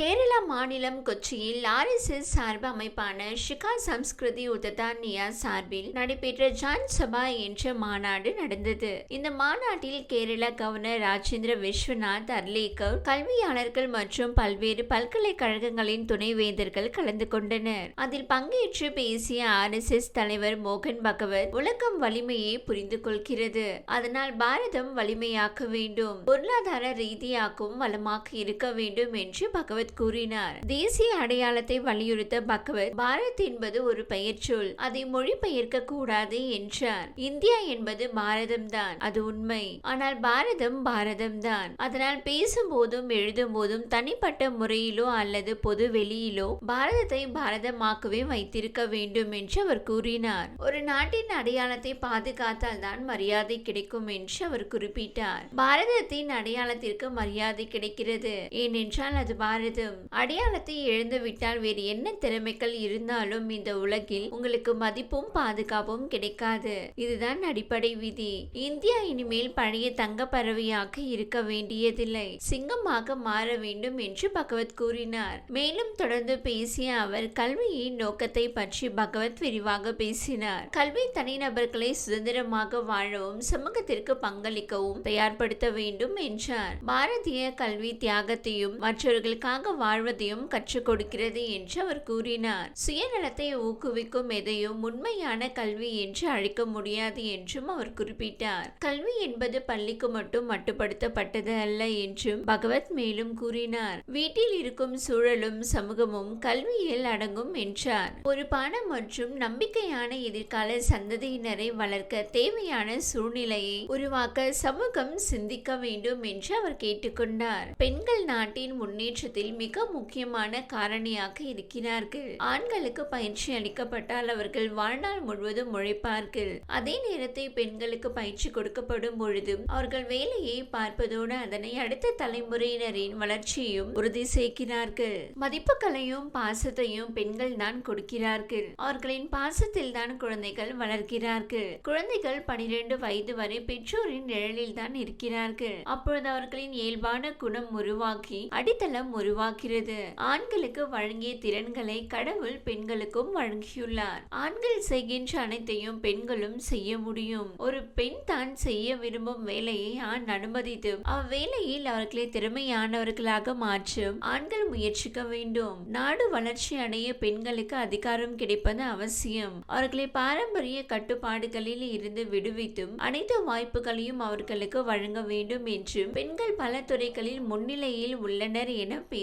கேரளா மாநிலம் கொச்சியில் ஆர்எஸ்எஸ் சார்பு அமைப்பான ஷிகா சம்ஸ்கிருதி உததானியா சார்பில் நடைபெற்ற ஜான் சபா என்ற மாநாடு நடந்தது. இந்த மாநாட்டில் கேரள கவர்னர் ராஜேந்திர விஸ்வநாத் அர்லேக்கர் கல்வியாளர்கள் மற்றும் பல்வேறு பல்கலைக்கழகங்களின் துணைவேந்தர்கள் கலந்து கொண்டனர். அதில் பங்கேற்று பேசிய ஆர்எஸ்எஸ் தலைவர் மோகன் பகவத் உலகம் வலிமையை புரிந்து கொள்கிறது. அதனால் பாரதம் வலிமையாக்க வேண்டும். பொருளாதார ரீதியாகவும் வளமாக இருக்க வேண்டும் என்று பகவத் கூறினார். தேசிய அடையாளத்தை வலியுறுத்த பகவத் பாரத் என்பது ஒரு பெயர்ச்சொல். அதை மொழிபெயர்க்க கூடாது என்றார். இந்தியா என்பது பாரதம் தான் அது உண்மை. ஆனால் பாரதம் பாரதம் தான் அதனால் பேசும் போதும் எழுதும் போதும் தனிப்பட்ட முறையிலோ அல்லது பொது வெளியிலோ பாரதத்தை பாரதமாக்கவே வைத்திருக்க வேண்டும் என்று அவர் கூறினார். ஒரு நாட்டின் அடையாளத்தை பாதுகாத்தால் தான் மரியாதை கிடைக்கும் என்று அவர் குறிப்பிட்டார். பாரதத்தின் அடையாளத்திற்கு மரியாதை கிடைக்கிறது. ஏனென்றால் அது பாரத பாரதம் அடையாளத்தை இழந்துவிட்டால் வேறு என்ன திறமைகள் இருந்தாலும் இந்த உலகில் உங்களுக்கு மதிப்பும் பாதுகாப்பும் கிடைக்காது. இதுதான் அடிப்படை விதி. இந்தியா இனிமேல் பழைய தங்க பறவையாக இருக்க வேண்டியதில்லை. சிங்கமாக மாற வேண்டும் என்று பகவத் கூறினார். மேலும் தொடர்ந்து பேசிய அவர் கல்வியின் நோக்கத்தை பற்றி பகவத் விரிவாக பேசினார். கல்வி தனிநபர்களை சுதந்திரமாக வாழவும் சமூகத்திற்கு பங்களிக்கவும் தயார்படுத்த வேண்டும் என்றார். பாரதிய கல்வி தியாகத்தையும் மற்றவர்களுக்காக வாழ்வதையும் கற்றுக் கொடுக்கிறது என்று அவர் கூறினார். சுயநலத்தை ஊக்குவிக்கும் எதையும் உண்மையான கல்வி என்று அழைக்க முடியாது என்றும் அவர் குறிப்பிட்டார். கல்வி என்பது பள்ளிக்கு மட்டும் மட்டுப்படுத்தப்பட்டது அல்ல என்றும் பகவத் மேலும் கூறினார். வீட்டில் இருக்கும் சூழலும் சமூகமும் கல்வியில் அடங்கும் என்றார். ஒரு பணம் மற்றும் நம்பிக்கையான எதிர்கால சந்ததியினரை வளர்க்க தேவையான சூழ்நிலையை உருவாக்க சமூகம் சிந்திக்க வேண்டும் என்று அவர் கேட்டுக்கொண்டார். பெண்கள் நாட்டின் முன்னேற்றத்தில் மிக முக்கியமான காரணியாக இருக்கிறார்கள். ஆண்களுக்கு பயிற்சி அளிக்கப்பட்டால் அவர்கள் வாழ்நாள் முழுவதும் உழைப்பார்கள். அதே நேரத்தை பெண்களுக்கு பயிற்சி கொடுக்கப்படும் பொழுதும் அவர்கள் வேலையை பார்ப்பதோடு அதனை அடுத்த தலைமுறையினரின் வளர்ச்சியையும் உறுதி செய்கிறார்கள். மதிப்புகளையும் பாசத்தையும் பெண்கள் தான் கொடுக்கிறார்கள். அவர்களின் பாசத்தில் தான் குழந்தைகள் வளர்க்கிறார்கள் குழந்தைகள் பனிரெண்டு வயது வரை பெற்றோரின் நிழலில் தான் இருக்கிறார்கள். அப்பொழுது அவர்களின் இயல்பான குணம் உருவாக்கி அடித்தளம் உருவாக்கிறது ஆண்களுக்கு வழங்கிய திறன்களை கடவுள் பெண்களுக்கும் வழங்கியுள்ளார். ஆண்கள் செய்கின்ற அனைத்தையும் பெண்களும் செய்ய முடியும். ஒரு பெண் தான் செய்ய விரும்பும் வேலையை ஆண் அனுமதித்து அவ்வேளையில் அவர்களை திறமையானவர்களாக மாற்றும் ஆண்கள் முயற்சிக்க வேண்டும். நாடு வளர்ச்சி அடைய பெண்களுக்கு அதிகாரம் கிடைப்பது அவசியம். அவர்களை பாரம்பரிய கட்டுப்பாடுகளில் இருந்து விடுவித்தும் அனைத்து வாய்ப்புகளையும் அவர்களுக்கு வழங்க வேண்டும் என்றும் பெண்கள் பல துறைகளில் முன்னிலையில் உள்ளனர் என